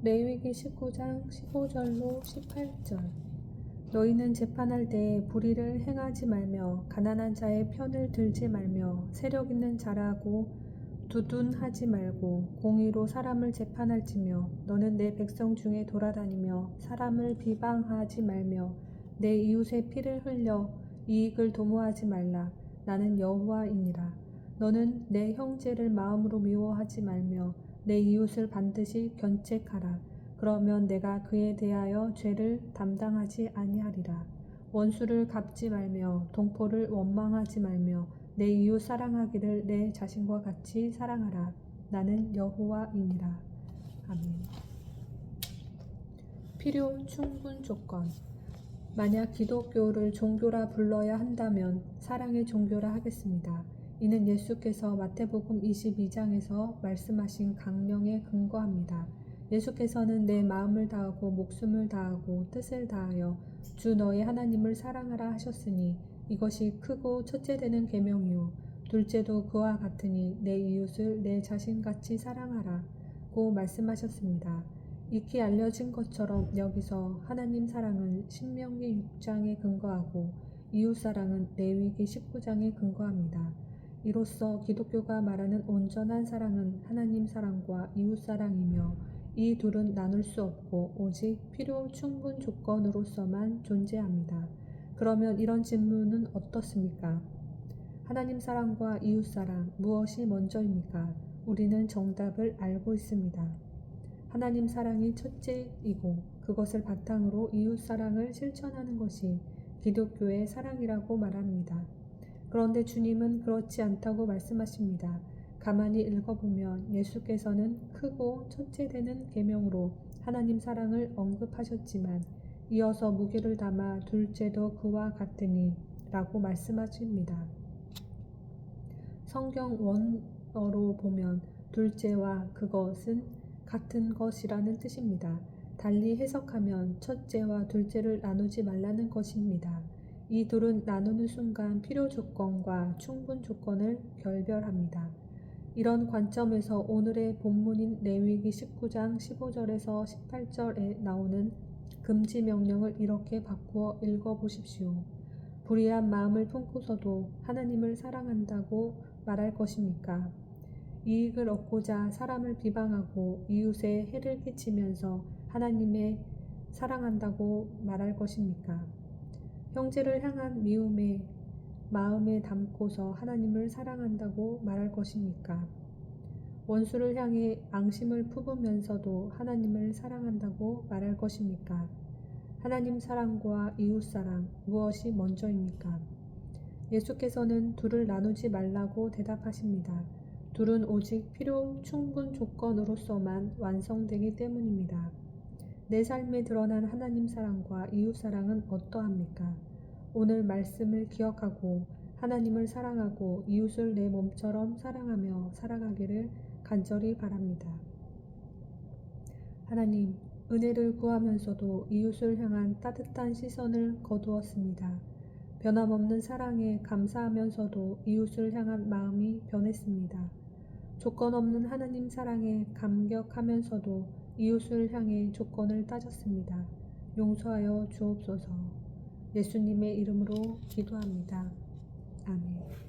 레위기 19장 15절로 18절. 너희는 재판할 때 불의를 행하지 말며 가난한 자의 편을 들지 말며 세력 있는 자라고 두둔하지 말고 공의로 사람을 재판할지며 너는 내 백성 중에 돌아다니며 사람을 비방하지 말며 내 이웃의 피를 흘려 이익을 도모하지 말라. 나는 여호와이니라. 너는 내 형제를 마음으로 미워하지 말며 내 이웃을 반드시 견책하라. 그러면 내가 그에 대하여 죄를 담당하지 아니하리라. 원수를 갚지 말며 동포를 원망하지 말며 내 이웃 사랑하기를 내 자신과 같이 사랑하라. 나는 여호와이니라. 아멘. 필요 충분 조건. 만약 기독교를 종교라 불러야 한다면 사랑의 종교라 하겠습니다. 이는 예수께서 마태복음 22장에서 말씀하신 강령에 근거합니다. 예수께서는 내 마음을 다하고 목숨을 다하고 뜻을 다하여 주 너의 하나님을 사랑하라 하셨으니 이것이 크고 첫째 되는 계명이요 둘째도 그와 같으니 내 이웃을 내 자신같이 사랑하라 고 말씀하셨습니다. 익히 알려진 것처럼 여기서 하나님 사랑은 신명기 6장에 근거하고 이웃 사랑은 레위기 19장에 근거합니다. 이로써 기독교가 말하는 온전한 사랑은 하나님 사랑과 이웃 사랑이며 이 둘은 나눌 수 없고 오직 필요 충분 조건으로서만 존재합니다. 그러면 이런 질문은 어떻습니까? 하나님 사랑과 이웃 사랑 무엇이 먼저입니까? 우리는 정답을 알고 있습니다. 하나님 사랑이 첫째이고 그것을 바탕으로 이웃 사랑을 실천하는 것이 기독교의 사랑이라고 말합니다. 그런데 주님은 그렇지 않다고 말씀하십니다. 가만히 읽어보면 예수께서는 크고 첫째 되는 계명으로 하나님 사랑을 언급하셨지만 이어서 무게를 담아 둘째도 그와 같으니 라고 말씀하십니다. 성경 원어로 보면 둘째와 그것은 같은 것이라는 뜻입니다. 달리 해석하면 첫째와 둘째를 나누지 말라는 것입니다. 이 둘은 나누는 순간 필요 조건과 충분 조건을 결별합니다. 이런 관점에서 오늘의 본문인 레위기 19장 15절에서 18절에 나오는 금지 명령을 이렇게 바꾸어 읽어 보십시오. 불의한 마음을 품고서도 하나님을 사랑한다고 말할 것입니까? 이익을 얻고자 사람을 비방하고 이웃에 해를 끼치면서 하나님의 사랑한다고 말할 것입니까? 형제를 향한 미움에 마음에 담고서 하나님을 사랑한다고 말할 것입니까? 원수를 향해 앙심을 품으면서도 하나님을 사랑한다고 말할 것입니까? 하나님 사랑과 이웃 사랑 무엇이 먼저입니까? 예수께서는 둘을 나누지 말라고 대답하십니다. 둘은 오직 필요 충분 조건으로서만 완성되기 때문입니다. 내 삶에 드러난 하나님 사랑과 이웃 사랑은 어떠합니까? 오늘 말씀을 기억하고 하나님을 사랑하고 이웃을 내 몸처럼 사랑하며 살아가기를 간절히 바랍니다. 하나님, 은혜를 구하면서도 이웃을 향한 따뜻한 시선을 거두었습니다. 변함없는 사랑에 감사하면서도 이웃을 향한 마음이 변했습니다. 조건 없는 하나님 사랑에 감격하면서도 이웃을 향해 조건을 따졌습니다. 용서하여 주옵소서. 예수님의 이름으로 기도합니다. 아멘.